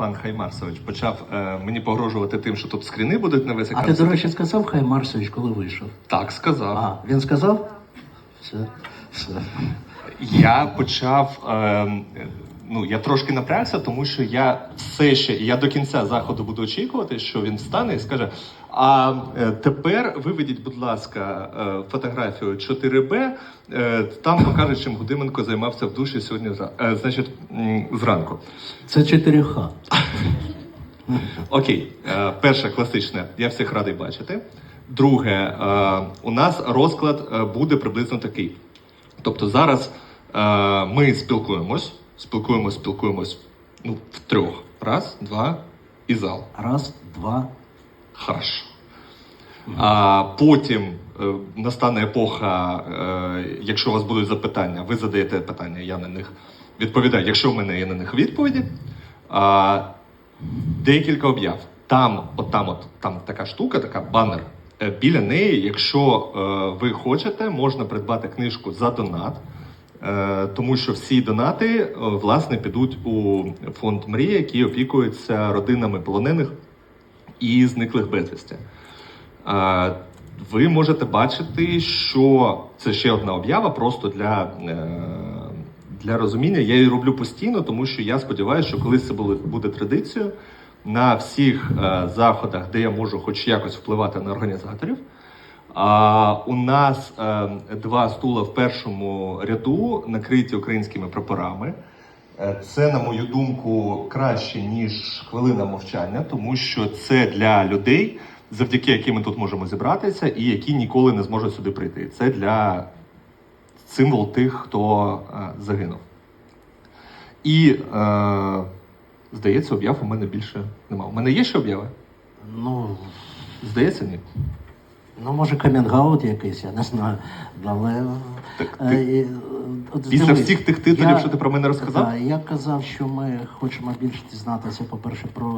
пан Хаймарсович почав е, мені погрожувати тим, що тут скріни будуть на весь А ти, до речі, сказав Хай Марсович, коли вийшов? Так сказав. А, він сказав? Все, все. Я почав. Е, ну, я трошки напрягся, тому що я все ще, і я до кінця заходу буду очікувати, що він встане і скаже: А е, тепер виведіть, будь ласка, е, фотографію 4Б. Е, там покаже, чим Гудименко займався в душі сьогодні значить, зранку. Це 4Х. Окей, перше класичне, я всіх радий бачити. Друге, у нас розклад буде приблизно такий. Тобто зараз ми спілкуємось, спілкуємось, спілкуємось ну, втрьох. Раз, два і зал. Раз, два. Хорошо. А потім е, настане епоха, е, якщо у вас будуть запитання, ви задаєте питання, я на них відповідаю. Якщо в мене є на них відповіді, а, декілька об'яв. Там, от там, от там така штука, така банер. Е, Біля неї, якщо е, ви хочете, можна придбати книжку за донат. Е, Тому що всі донати е, власне підуть у фонд Мрія, який опікується родинами полонених і зниклих безвісті. Е, Ви можете бачити, що це ще одна об'ява, просто для, для розуміння. Я її роблю постійно, тому що я сподіваюся, що колись це буде, традицією на всіх заходах, де я можу хоч якось впливати на організаторів. А у нас е, два стула в першому ряду накриті українськими прапорами. Е, Це, на мою думку, краще, ніж хвилина мовчання, тому що це для людей, завдяки яким ми тут можемо зібратися, і які ніколи не зможуть сюди прийти. Це для символ тих, хто е, загинув. І, е, здається, об'яв у мене більше немає. У мене є ще об'яви? Ну, Здається, ні. Ну може камінгаут якийсь, я не знаю. Але Так е, ти- от Після дивись, всіх тих титулів, я- що ти про мене розказав? Да, я казав, що ми хочемо більше дізнатися, по-перше, про